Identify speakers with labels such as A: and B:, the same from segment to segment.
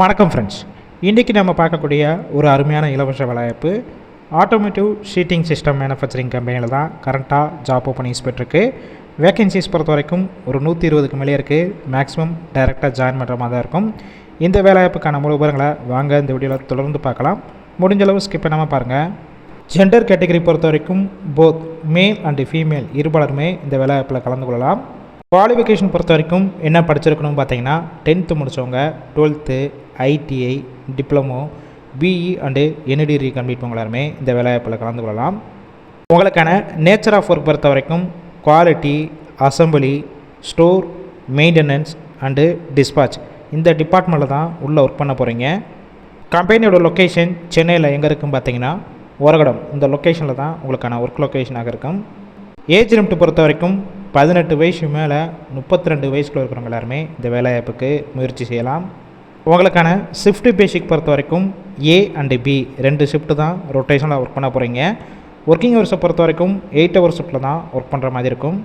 A: வணக்கம் ஃப்ரெண்ட்ஸ் இன்றைக்கி நம்ம பார்க்கக்கூடிய ஒரு அருமையான இலவச வேலைவாய்ப்பு ஆட்டோமேட்டிவ் ஷீட்டிங் சிஸ்டம் மேனுஃபேக்சரிங் கம்பெனியில் தான் கரண்ட்டாக ஜாப் ஓப்பனிங்ஸ் போயிட்டுருக்கு வேகன்சிஸ் பொறுத்த வரைக்கும் ஒரு நூற்றி இருபதுக்கு மேலே இருக்குது மேக்ஸிமம் டைரெக்டாக ஜாயின் பண்ணுற மாதிரி தான் இருக்கும். இந்த வேலைவாய்ப்புக்கான முழு விவரங்களை வாங்க இந்த வீடியோவில் தொடர்ந்து பார்க்கலாம். முடிஞ்சளவு ஸ்கிப் பண்ணாமல் பாருங்கள் ஜெண்டர் கேட்டகரி பொறுத்த வரைக்கும் போத் மேல் அண்டு ஃபீமேல் இருபாலருமே இந்த வேலைவாய்ப்பில் கலந்து கொள்ளலாம். குவாலிஃபிகேஷன் பொறுத்த வரைக்கும் என்ன படிச்சிருக்கணும் பார்த்தீங்கன்னா டென்த்து முடித்தவங்க twelfth ITI diploma BE and any degree complete பண்ணவங்க எல்லாருமே இந்த வேலைவாய்ப்பில் கலந்து கொள்ளலாம். உங்களுக்கான நேச்சர் ஆஃப் ஒர்க் பொறுத்த வரைக்கும் quality assembly store maintenance and dispatch இந்த டிபார்ட்மெண்ட்டில் தான் உள்ளே ஒர்க் பண்ண போகிறீங்க கம்பெனியோட லொக்கேஷன் சென்னையில் எங்கே இருக்குன்னு பார்த்தீங்கன்னா ஒரகடம் இந்த லொக்கேஷனில் தான் உங்களுக்கான ஒர்க் லொக்கேஷனாக இருக்கும். ஏஜ் லிமிட் பொறுத்த வரைக்கும் பதினெட்டு வயசு மேலே முப்பத்தி ரெண்டு வயசுக்குள்ள இருக்கிறவங்க எல்லாருமே இந்த வேலைவாய்ப்புக்கு முயற்சி செய்யலாம். உங்களுக்கான ஷிஃப்ட் பேசிக் பொறுத்த வரைக்கும் ஏ அண்டு பி ரெண்டு ஷிஃப்ட்டு தான் ரொட்டேஷனில் ஒர்க் பண்ண போகிறீங்க ஒர்க்கிங் ஹவர்ஸை பொறுத்த வரைக்கும் எயிட் ஹவர் ஷிஃப்ட்டில் தான் ஒர்க் பண்ணுற மாதிரி இருக்கும்.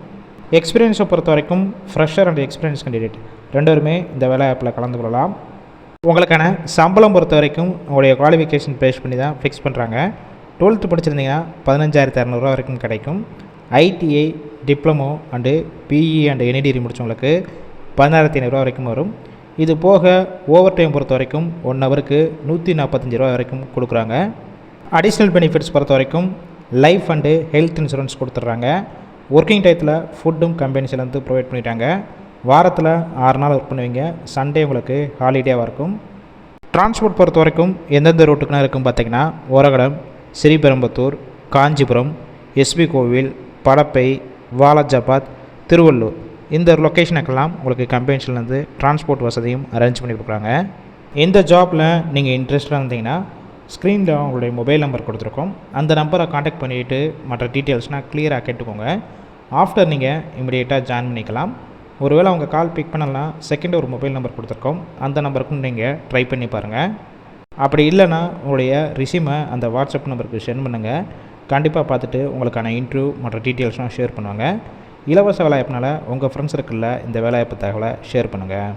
A: எக்ஸ்பீரியன்ஸை பொறுத்த வரைக்கும் ஃப்ரெஷர் அண்ட் எக்ஸ்பீரியன்ஸ் கேண்டிடேட் ரெண்டுமே இந்த வேலை ஆப்பில் கலந்து கொள்ளலாம். உங்களுக்கான சம்பளம் பொறுத்த வரைக்கும் உங்களுடைய குவாலிஃபிகேஷன் பேஸ் பண்ணி தான் ஃபிக்ஸ் பண்ணுறாங்க டுவெல்த்து படிச்சிருந்தீங்கன்னா பதினஞ்சாயிரத்து இரநூறுவா வரைக்கும் கிடைக்கும். ITI diploma and BE and any degree முடித்தவங்களுக்கு பதினாயிரத்தி ஐநூறுரூவா வரைக்கும் வரும். இது போக ஓவர் டைம் பொறுத்த வரைக்கும் ஒன் ஹவருக்கு நூற்றி நாற்பத்தஞ்சு ரூபா வரைக்கும் கொடுக்குறாங்க. அடிஷ்னல் பெனிஃபிட்ஸ் பொறுத்த வரைக்கும் லைஃப் அண்டு ஹெல்த் இன்சூரன்ஸ் கொடுத்துட்றாங்க ஒர்க்கிங் டயத்தில் ஃபுட்டும் கம்பெனிஸ்லேருந்து ப்ரொவைட் பண்ணிட்டாங்க. வாரத்தில் ஆறு நாள் ஒர்க் பண்ணுவீங்க. சண்டே உங்களுக்கு ஹாலிடேவாக இருக்கும். டிரான்ஸ்போர்ட் பொறுத்த வரைக்கும் எந்தெந்த ரூட்டுக்குனா இருக்கும் பார்த்தீங்கன்னா ஓரகடம் ஸ்ரீபெரும்புத்தூர் காஞ்சிபுரம் எஸ்பி கோவில் படப்பை வாலாஜாபாத் திருவள்ளூர். இந்த லொக்கேஷனுக்கெல்லாம் உங்களுக்கு கம்பெனிஸ்லேருந்து டிரான்ஸ்போர்ட் வசதியும் அரேஞ்ச் பண்ணி கொடுக்குறாங்க. இந்த ஜாப்பில் நீங்கள் இன்ட்ரெஸ்டாக இருந்தீங்கன்னா ஸ்க்ரீனில் உங்களுடைய மொபைல் நம்பர் கொடுத்துருக்கோம். அந்த நம்பரை காண்டாக்ட் பண்ணிவிட்டு மற்ற டீட்டெயில்ஸ்னால் க்ளியராக கேட்டுக்கோங்க. ஆஃப்டர் நீங்கள் இமிடியேட்டாக ஜாயின் பண்ணிக்கலாம். ஒருவேளை அவங்க கால் பிக் பண்ணலாம் செகண்ட் ஒரு மொபைல் நம்பர் கொடுத்துருக்கோம். அந்த நம்பருக்கும் நீங்கள் ட்ரை பண்ணி பாருங்கள் அப்படி இல்லைன்னா உங்களுடைய ரிசியூமை அந்த வாட்ஸ்அப் நம்பருக்கு சென்ட் பண்ணுங்கள் கண்டிப்பாக பார்த்துட்டு உங்களுக்கான இன்ட்ரூவ் மற்ற டீட்டெயில்ஸ்லாம் ஷேர் பண்ணுவாங்க. இலவச வேலைவாய்ப்புனால உங்கள் ஃப்ரெண்ட்ஸ் சர்க்கிளில் இந்த வேலைவாய்ப்பு தகவலை ஷேர் பண்ணுங்கள்